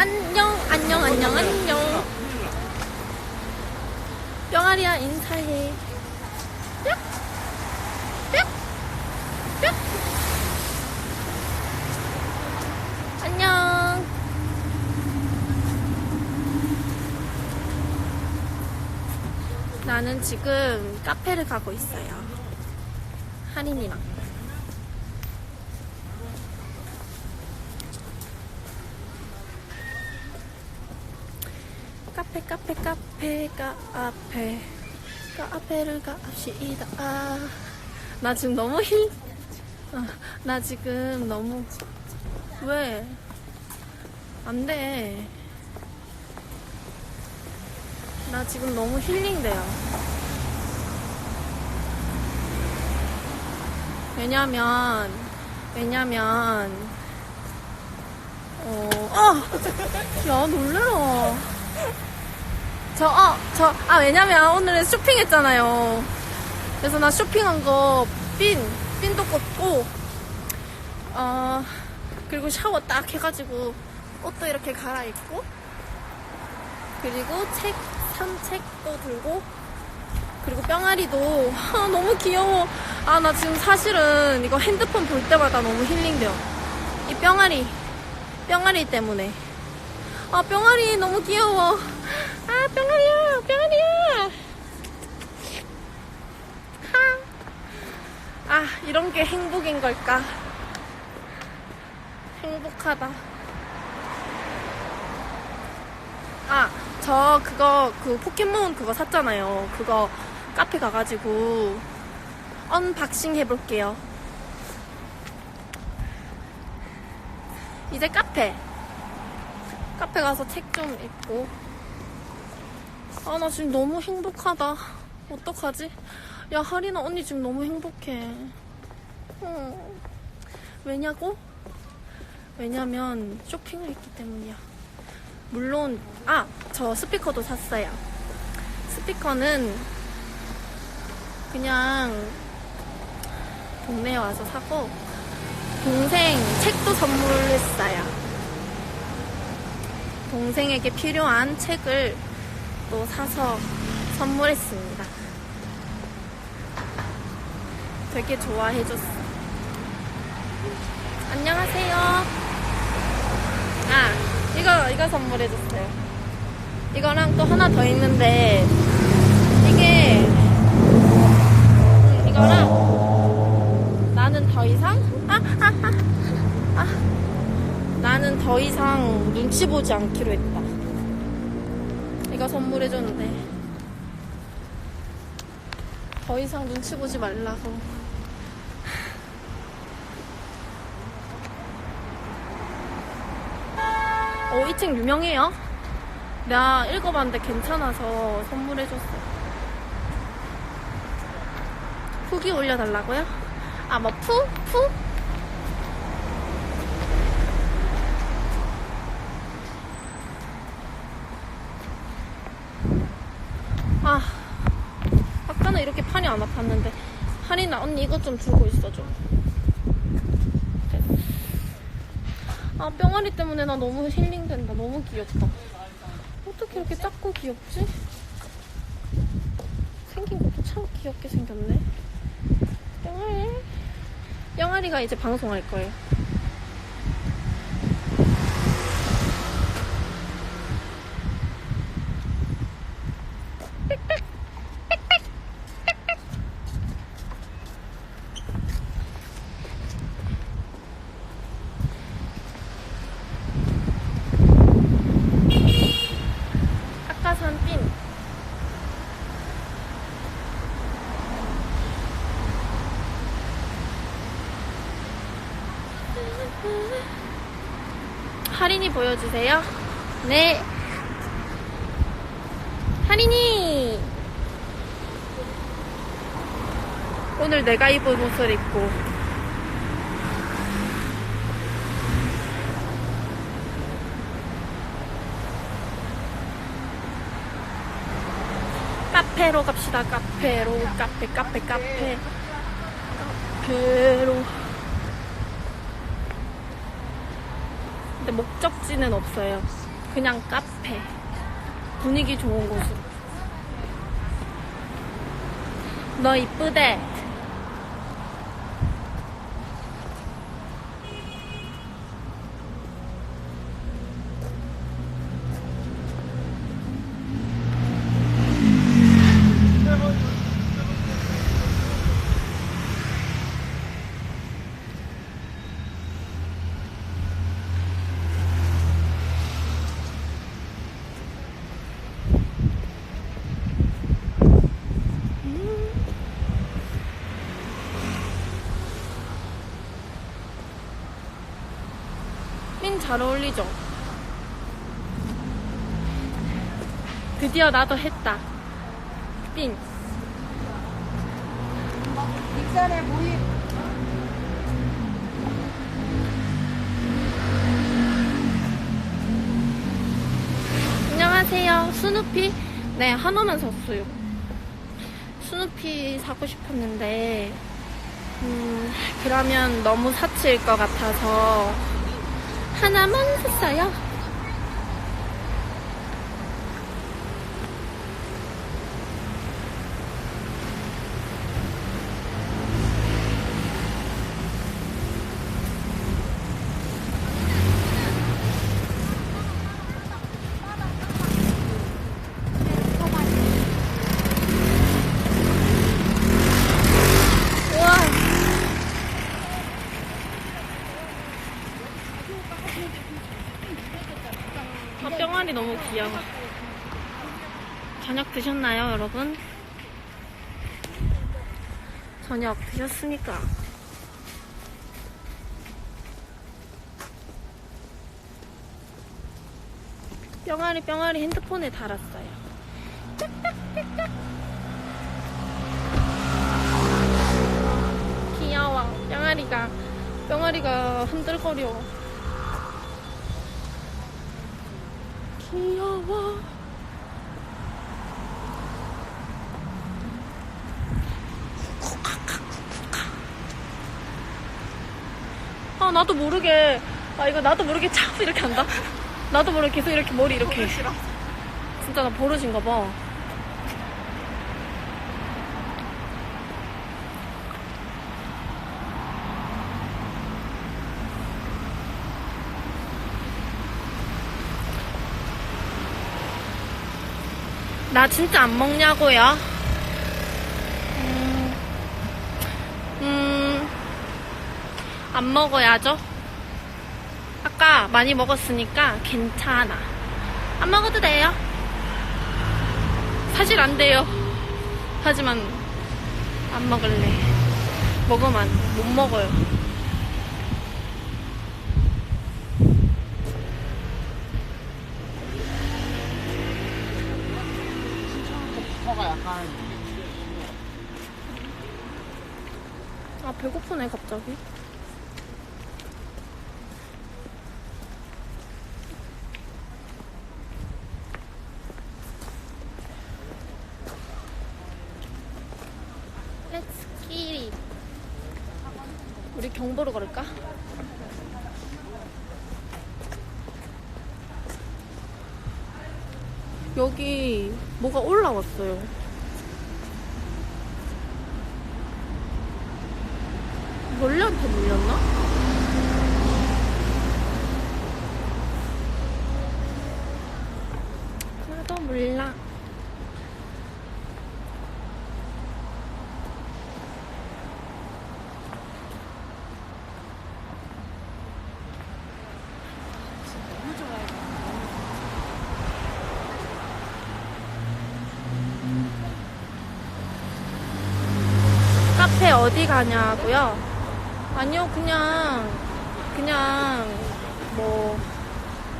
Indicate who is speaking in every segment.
Speaker 1: 안녕, 안녕, 안녕, 안녕. 뿅아리야, 인사해. 뿅! 뿅! 뿅! 안녕. 나는 지금 카페를 가고 있어요. 할인이랑. 카페 카페 카페가 앞에 카페를 갑시다 아, 나 지금 너무 힐 아, 나 지금 너무 왜? 안 돼 나 지금 너무 힐링돼요 왜냐면 왜냐면 어, 아! 야, 놀래라. 저, 어, 저, 아, 왜냐면 오늘은 쇼핑했잖아요. 그래서 나 쇼핑한 거, 핀, 핀도 꽂고, 어, 그리고 샤워 딱 해가지고, 옷도 이렇게 갈아입고, 그리고 책, 산책도 들고, 그리고 뿅아리도, 아, 너무 귀여워. 아, 나 지금 사실은 이거 핸드폰 볼 때마다 너무 힐링돼요. 이 뿅아리, 뿅아리 때문에. 아, 뿅아리 너무 귀여워. 아, 뿅아리야, 뿅아리야. 하. 아, 이런 게 행복인 걸까? 행복하다. 아, 저 그거, 그 포켓몬 그거 샀잖아요. 그거 카페 가가지고 언박싱 해볼게요. 이제 카페. 카페 가서 책 좀 읽고. 아, 나 지금 너무 행복하다. 어떡하지? 야, 하리나 언니 지금 너무 행복해. 어. 왜냐고? 왜냐면 쇼핑을 했기 때문이야. 물론, 아, 저 스피커도 샀어요. 스피커는 그냥 동네에 와서 사고, 동생 책도 선물했어요. 동생에게 필요한 책을 또 사서 선물했습니다. 되게 좋아해줬어. 안녕하세요. 아, 이거, 이거 선물해줬어요. 이거랑 또 하나 더 있는데, 이게, 음, 이거랑, 나는 더 이상, 아, 아, 아, 아. 나는 더 이상 눈치 보지 않기로 했다. 선물해줬는데 더 이상 눈치 보지 말라고. 어, 이 책 유명해요? 내가 읽어봤는데 괜찮아서 선물해줬어. 후기 올려달라고요? 아, 뭐, 푸? 푸? 아, 아까는 이렇게 판이 안 아팠는데. 할인아, 언니 이것 좀 들고 있어줘. 아, 뿅아리 때문에 나 너무 힐링된다. 너무 귀엽다. 어떻게 이렇게 작고 귀엽지? 생긴 것도 참 귀엽게 생겼네. 뿅아리. 뿅아리가 이제 방송할 거예요. 아까 산 핀. 할인이 보여주세요. 네. 할인이! 오늘 내가 입은 옷을 입고. 카페로 갑시다. 카페로 카페 카페 카페 카페로. 근데 목적지는 없어요. 그냥 카페. 분위기 좋은 곳으로. 너 이쁘대. 잘 어울리죠? 드디어 나도 했다. 빈.
Speaker 2: 익산에 모임
Speaker 1: 안녕하세요. 스누피. 네, 하나만 샀어요. 스누피 사고 싶었는데, 음, 그러면 너무 사치일 것 같아서, 하나만 샀어요. 우와. 아, 병아리 너무 귀여워. 저녁 드셨나요, 여러분? 저녁 드셨습니까? 병아리, 병아리 핸드폰에 달았어요. 귀여워. 병아리가, 병아리가 흔들거려. 귀여워. 아, 나도 모르게, 아, 이거 나도 모르게 참 이렇게 한다? 나도 모르게 계속 이렇게 머리 이렇게. 진짜 나 버릇인가 봐. 나 진짜 안 먹냐고요? 음, 음, 안 먹어야죠. 아까 많이 먹었으니까 괜찮아. 안 먹어도 돼요. 사실 안 돼요. 하지만 안 먹을래. 먹으면 못 먹어요. 아 배고프네 갑자기. Let's get it. 우리 경보로 걸을까? 여기 뭐가 올라왔어요. 벌레한테 물렸나? 나도 몰라. 카페 어디 가냐고요? 아니요, 그냥, 그냥, 뭐,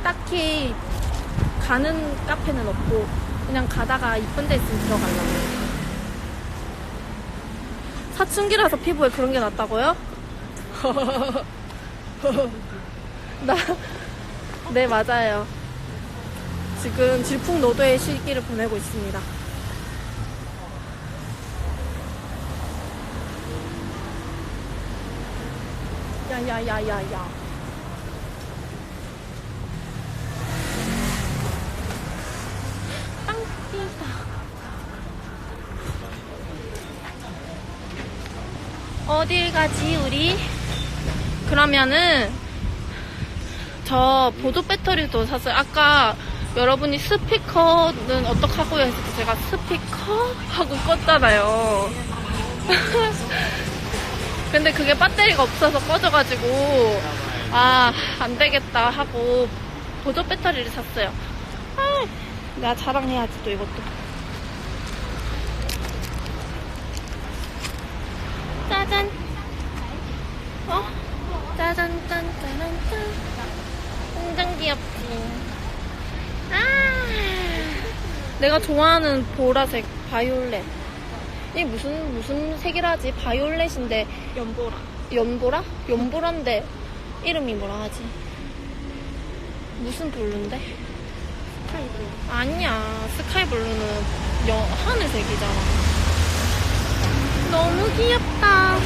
Speaker 1: 딱히 가는 카페는 없고, 그냥 가다가 이쁜 데 있으면 들어가려고요. 사춘기라서 피부에 그런 게 났다고요? 나, 네, 맞아요. 지금 질풍노도의 시기를 보내고 있습니다. 야야야야야 빵띠다 어딜 가지 우리? 그러면은 저 보조 배터리도 샀어요 아까 여러분이 스피커는 어떡하고요 해서 제가 스피커? 하고 껐잖아요 근데 그게 배터리가 없어서 꺼져가지고 아 안 되겠다 하고 보조 배터리를 샀어요. 아, 내가 자랑해야지 또 이것도. 짜잔. 어? 짜잔 짠 짜란 짠. 굉장히 귀엽지. 아. 내가 좋아하는 보라색 바이올렛. 이 무슨 무슨 색이라지? 바이올렛인데
Speaker 2: 연보라.
Speaker 1: 연보라? 연보라인데 이름이 뭐라 하지? 무슨 블루인데?
Speaker 2: 스카이블루.
Speaker 1: 아니야. 스카이 블루는 여, 하늘색이잖아. 너무 귀엽다.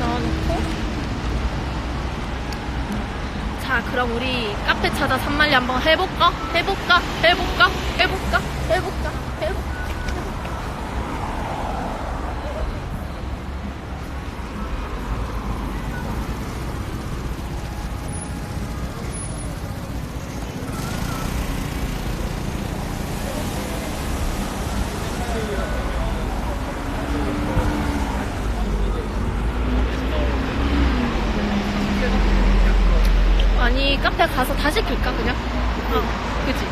Speaker 1: 넣어놓고. 자, 그럼 우리 카페 찾아 산말리 한번 해볼까? 해볼까? 해볼까? 해볼까? 해볼까? 아니 카페 가서 다 시 킬까 그냥? 어, 그지?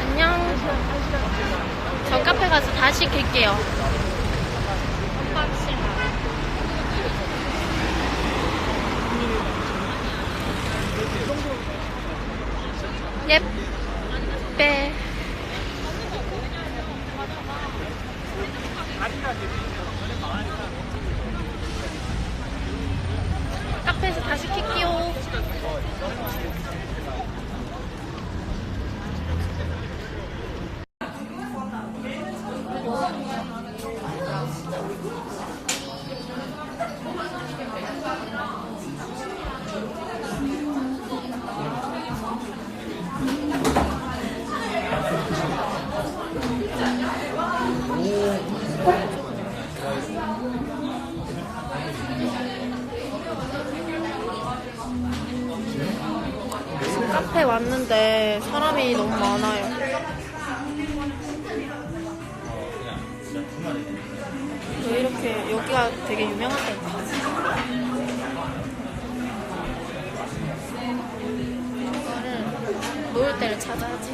Speaker 1: 안녕. 저 카페 가서 다 시 킬게요. 예빼. 카페에서 다시 킬게요. 지금 카페 왔는데 사람이 너무 많아요. 왜 이렇게 여기가 되게 유명한 데인가? 놓을 때를 찾아야지.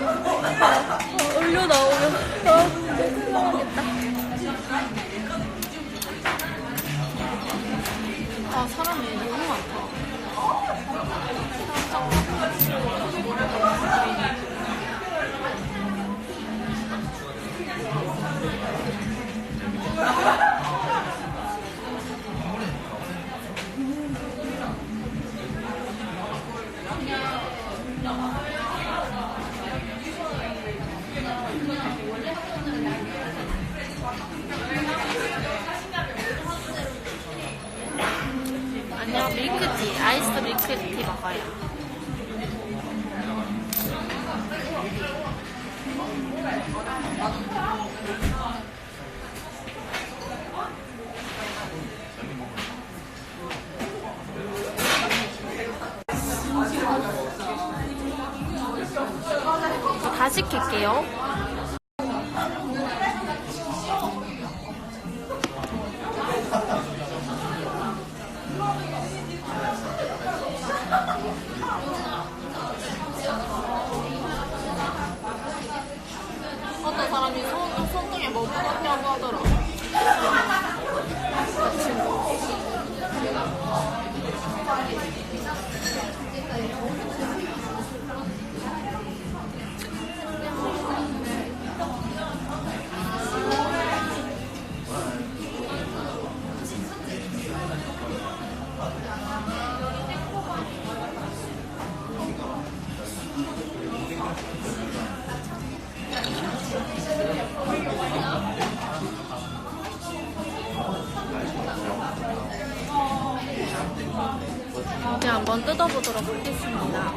Speaker 1: 어, 올려 나오면 아, 큰일 나겠다. 아 사람이 너무 많다. 다 시킬게요. 한번 뜯어보도록 하겠습니다.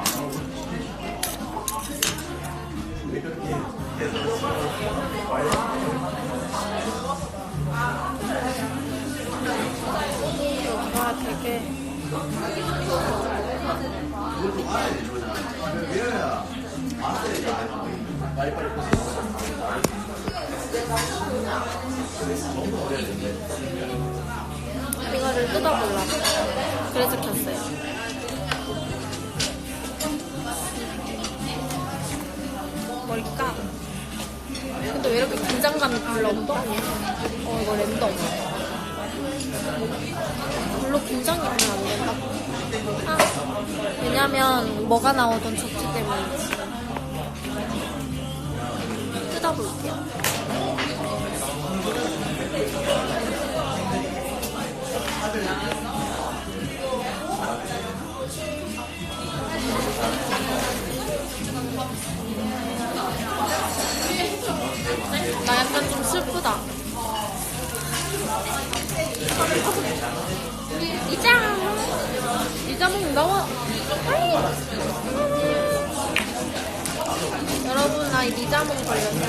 Speaker 1: 여기가 되게 이거를 뜯어보려고. 그래서 켰어요. 뭘까? 근데 왜 이렇게 긴장감이 별로 없어? 어 이거 랜덤 별로 긴장이 별로 안 된다 아, 왜냐면 뭐가 나오던 좋기 때문이지. 뜯어볼게요 나 약간 좀 슬프다. 이장! 이자몽 나와! 아이! 여러분, 나 리자몽 걸렸어요.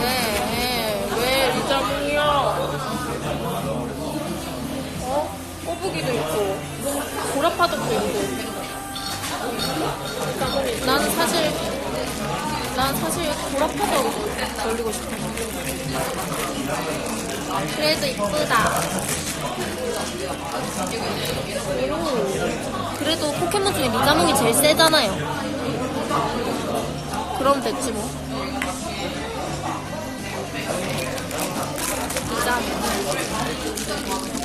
Speaker 1: 왜? 왜 리자몽이야? 어? 꼬부기도 있고, 보라파덕도 있고. 나는 사실 난 사실 보라파도 걸리고 싶어. 그래도 이쁘다. 오. 그래도 포켓몬 중에 리자몽이 제일 세잖아요. 그럼 됐지 뭐. 리자몽.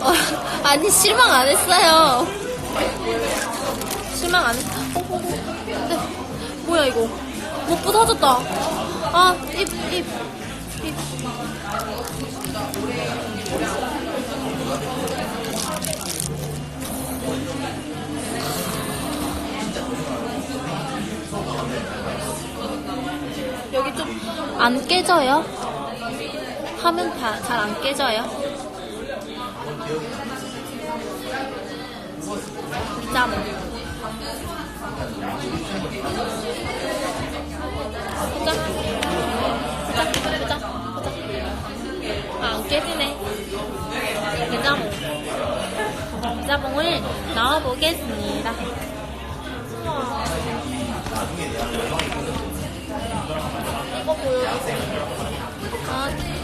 Speaker 1: 어, 아니 실망 안 했어요. 실망 안 했어. 어, 어, 어. 근데 뭐야 이거? 못 부서졌다. 아, 입, 입, 입. 여기 좀 안 깨져요? 화면 잘안 깨져요? 미자몽. 보자. 보자, 보자, 보자. 아, 안 깨지네. 미자몽. 미자몽을 넣어보겠습니다. 이거 보여주세요. 아,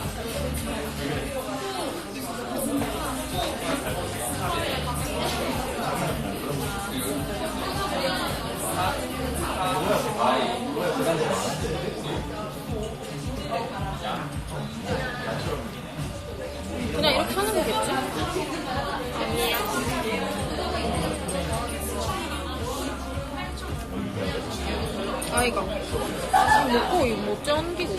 Speaker 1: 그냥 이렇게 하는 거겠지? 아이가. 지금 먹고 이거 못 ጨ는기고.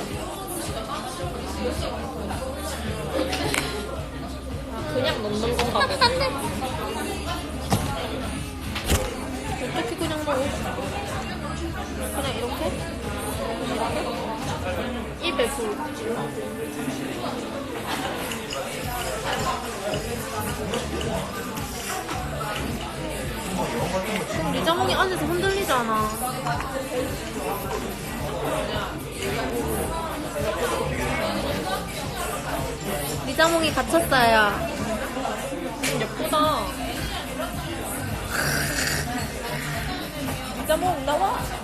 Speaker 1: 아 그냥 넣는 건가 보다 어떻게 그냥 넣어 그냥 이렇게 입에 불 그럼 리자몽이 안에서 흔들리잖아 리자몽이 갇혔어요. 예쁘다. 리자몽 나와.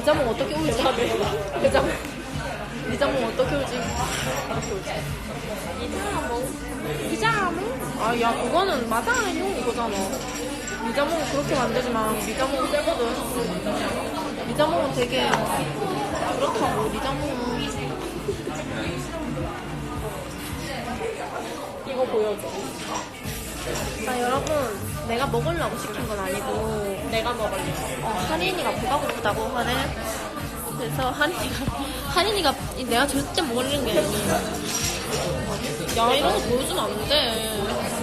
Speaker 1: 리자몽 어떻게 울지? 리자몽. 리자몽 어떻게 울지? 어떻게 울지? 리자몽. 리자몽? 아, 야, 그거는 마상용 이거잖아. 리자몽은 그렇게 만들지만 리자몽은 세거든. 리자몽은 되게 그렇다고 리자몽은 이거 보여줘 자 여러분 내가 먹으려고 시킨 건 아니고 내가 먹으려고 어, 한인이가 배가 고프다고 하네. 그래서 한인이가 한인이가 내가 절대 먹으려는 게 아니야. 야 이런 거 보여주면 안돼.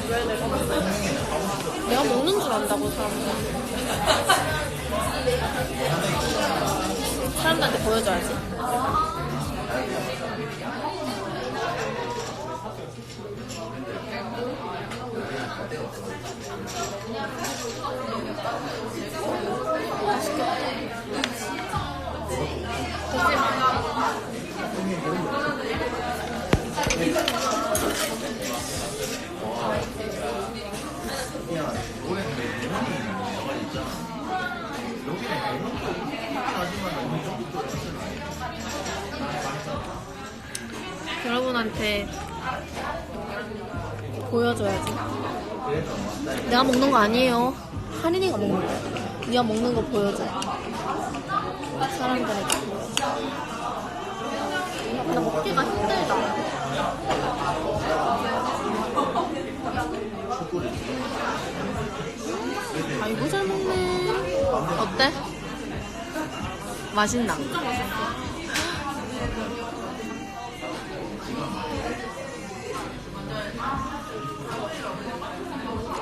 Speaker 1: 왜 내가 먹는 내가 먹는 줄 안다고 사람들 사람들한테 보여줘야지 여러분한테 보여줘야지. 내가 먹는 거 아니에요. 한인이가 먹는 거야. 네가 먹는 거 보여줘. 사람들에게. 나 먹기가 힘들다. 아이고 잘 먹네. 어때? 맛있나?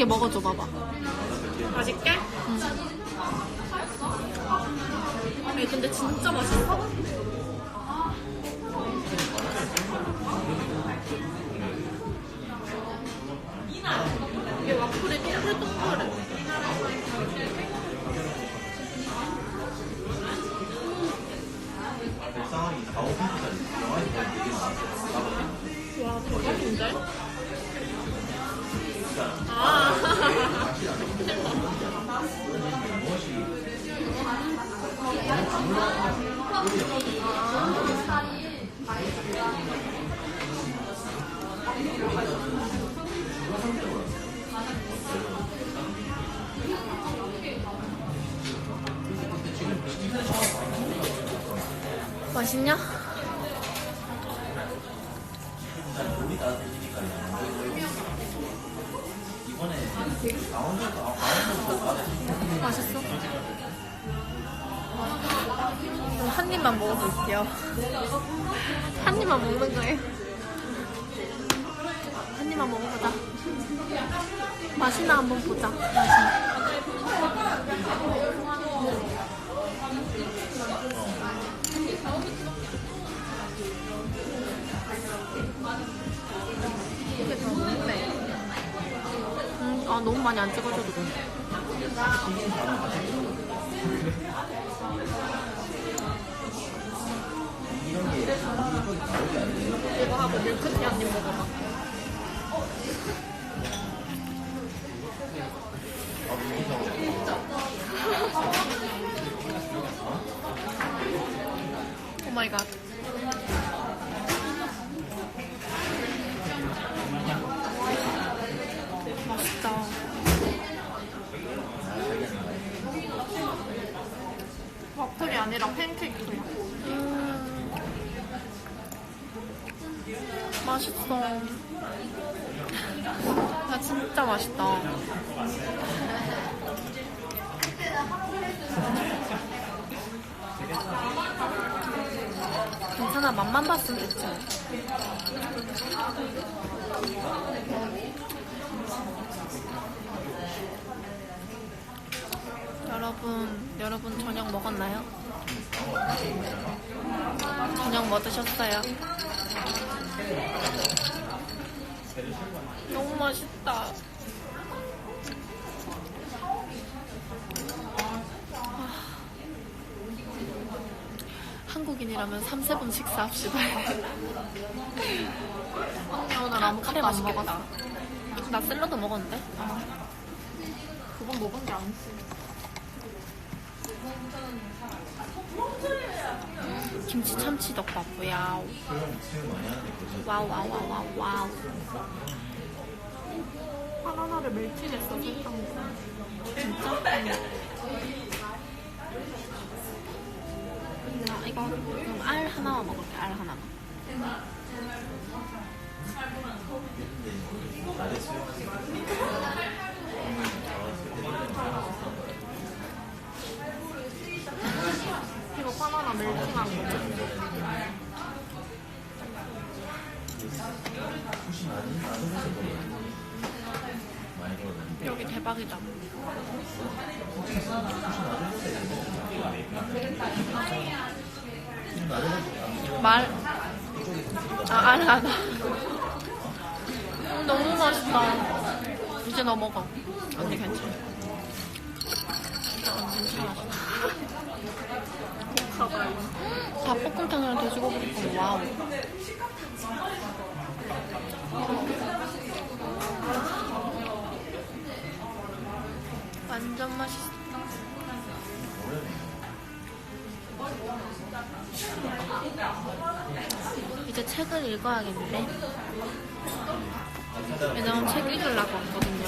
Speaker 1: 맛있게 먹어줘 봐봐.
Speaker 2: 맛있게? 아니 근데 진짜 맛있어.
Speaker 1: 맛있어? 한 입만 먹어볼게요. 한 입만 먹는 거예요. 한 입만 먹어보자. 맛이나 한번 보자. 맛이. 이게 더 먹네. 음, 아, 너무 많이 안 찍어줘도 돼.
Speaker 2: 이거 하고 밀크티 한입 먹어봐.
Speaker 1: 오 마이 갓.
Speaker 2: 팬케이크야.
Speaker 1: 음, 맛있어. 나 진짜 맛있다. 괜찮아, 맛만 봤으면 됐지. 여러분, 여러분 저녁 먹었나요? 저녁 뭐 드셨어요? 너무 맛있다. 아. 한국인이라면 3, 4분 식사합시다.
Speaker 2: 오늘 아무것도
Speaker 1: 카레
Speaker 2: 안
Speaker 1: 맛있겠다. 나 샐러드 먹었는데?
Speaker 2: 그건 먹은 게 아니지.
Speaker 1: 김치 참치 덮밥 와우 와우 와우 와우 와우 와우
Speaker 2: 바나나를 멜팅했어.
Speaker 1: 진짜? 나 이거 그럼 알 하나만 먹을게 알 하나만
Speaker 2: 이거 바나나 멜팅한 거.
Speaker 1: 여기 대박이다. 말? 아, 알 하나 음, 너무 맛있다. 이제 너 먹어 언니 괜찮아. 어, 괜찮아. 닭볶음탕이랑 돼지고기 볶음 와우 완전 맛있어. 이제 책을 읽어야겠는데? 왜냐면 책 읽으려고 왔거든요.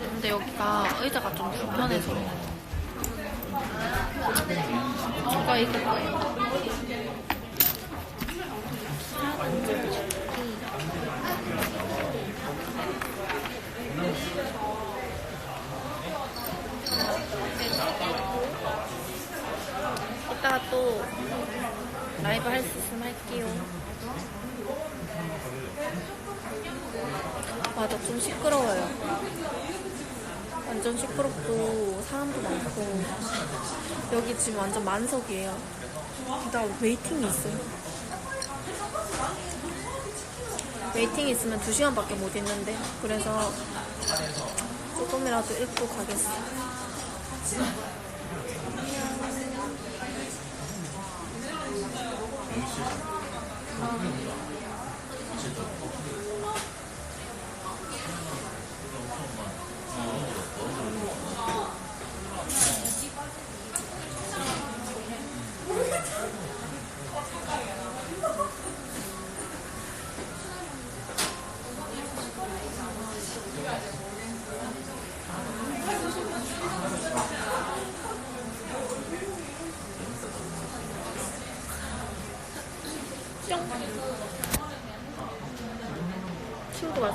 Speaker 1: 근데 여기가 의자가 좀 불편해서. 이거 읽을 거예요 이따가 또 라이브 할 수 있으면 할게요. 맞아, 좀 시끄러워요. 완전 시끄럽고 사람도 많고 여기 지금 완전 만석이에요. 나 웨이팅이 있어요. 웨이팅이 있으면 2시간밖에 못 있는데 그래서 조금이라도 읽고 가겠어요. 뿅.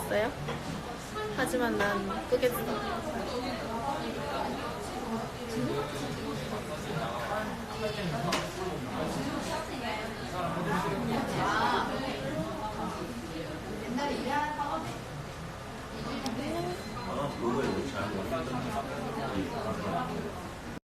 Speaker 1: 왔어요? 하지만 난 끄겠어.